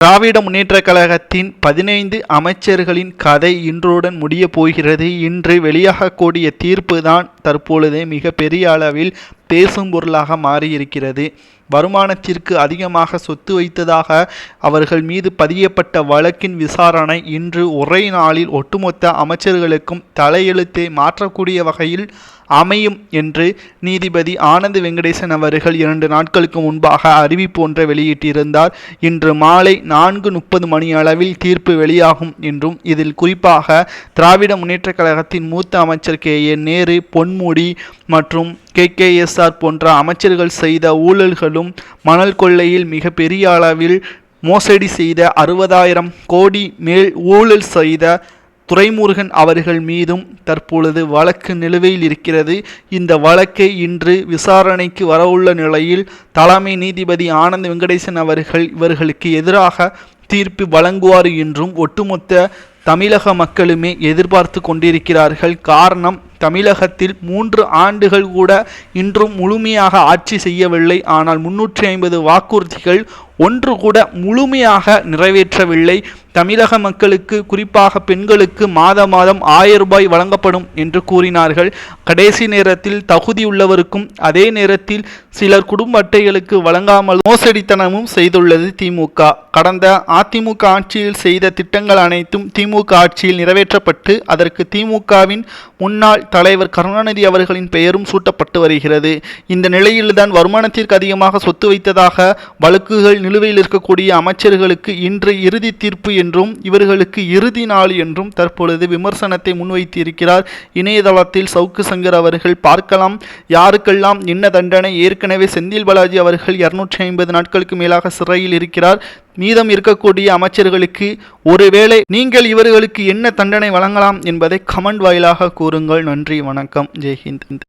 திராவிட முன்னேற்றக் கழகத்தின் பதினைந்து அமைச்சர்களின் கதை இன்றுடன் முடிய போகிறது. இன்று வெளியாகக்கூடிய தீர்ப்பு தான் தற்பொழுது மிக பெரிய அளவில் பேசும் பொருளாக மாறியிருக்கிறது. வருமானத்திற்கு அதிகமாக சொத்து வைத்ததாக அவர்கள் மீது பதியப்பட்ட வழக்கின் விசாரணை இன்று ஒரே நாளில் ஒட்டுமொத்த அமைச்சர்களுக்கும் தலையெழுத்தை மாற்றக்கூடிய வகையில் அமையும் என்று நீதிபதி ஆனந்த் வெங்கடேசன் அவர்கள் இரண்டு நாட்களுக்கு முன்பாக அறிவிப்பு ஒன்றை வெளியிட்டிருந்தார். இன்று மாலை நான்கு முப்பது மணி அளவில் தீர்ப்பு வெளியாகும் என்றும் இதில் குறிப்பாக திராவிட முன்னேற்றக் கழகத்தின் மூத்த அமைச்சர் கே ஏ நேரு பொன்முடி மற்றும் கே கே எஸ் ஆர் போன்ற அமைச்சர்கள் செய்த ஊழல்களும் மணல் கொள்ளையில் மிக பெரிய அளவில் மோசடி செய்த அறுபதாயிரம் கோடி மேல் ஊழல் செய்த துரைமுருகன் அவர்கள் மீதும் தற்பொழுது வழக்கு நிலுவையில் இருக்கிறது. இந்த வழக்கை இன்று விசாரணைக்கு வரவுள்ள நிலையில் தலைமை நீதிபதி ஆனந்த் வெங்கடேசன் அவர்கள் இவர்களுக்கு எதிராக தீர்ப்பு வழங்குவார் என்றும் ஒட்டுமொத்த தமிழக மக்களுமே எதிர்பார்த்து கொண்டிருக்கிறார்கள். காரணம் தமிழகத்தில் மூன்று ஆண்டுகள் கூட இன்றும் முழுமையாக ஆட்சி செய்யவில்லை. ஆனால் முன்னூற்றி ஐம்பது வாக்குறுதிகள் ஒன்று கூட முழுமையாக நிறைவேற்றவில்லை. தமிழக மக்களுக்கு குறிப்பாக பெண்களுக்கு மாத மாதம் ஆயிரம் ரூபாய் வழங்கப்படும் என்று கூறினார்கள். கடைசி நேரத்தில் தகுதியுள்ளவருக்கும் அதே நேரத்தில் சிலர் குடும்ப அட்டைகளுக்கு வழங்காமல் மோசடித்தனமும் செய்துள்ளது திமுக. கடந்த அதிமுக ஆட்சியில் செய்த திட்டங்கள் அனைத்தும் திமுக ஆட்சியில் நிறைவேற்றப்பட்டு அதற்கு திமுகவின் முன்னாள் தலைவர் கருணாநிதி அவர்களின் பெயரும் சூட்டப்பட்டு வருகிறது. இந்த நிலையில்தான் வருமானத்திற்கு அதிகமாக சொத்து வைத்ததாக வழக்குகள் நிலுவையில் இருக்கக்கூடிய அமைச்சர்களுக்கு இன்று இறுதி தீர்ப்பு என்றும் இவர்களுக்கு இறுதி நாள் என்றும் தற்பொழுது விமர்சனத்தை முன்வைத்திருக்கிறார். இணையதளத்தில் சவுக்கு சங்கர் அவர்கள் பார்க்கலாம். யாருக்கெல்லாம் என்ன தண்டனை? ஏற்கனவே செந்தில் பாலாஜி அவர்கள் இருநூற்றி ஐம்பது நாட்களுக்கு மேலாக சிறையில் இருக்கிறார். மீதம் இருக்கக்கூடிய அமைச்சர்களுக்கு ஒருவேளை நீங்கள் இவர்களுக்கு என்ன தண்டனை வழங்கலாம் என்பதை கமெண்ட் வாயிலாக கூறுங்கள். நன்றி வணக்கம். ஜெய்ஹிந்த்.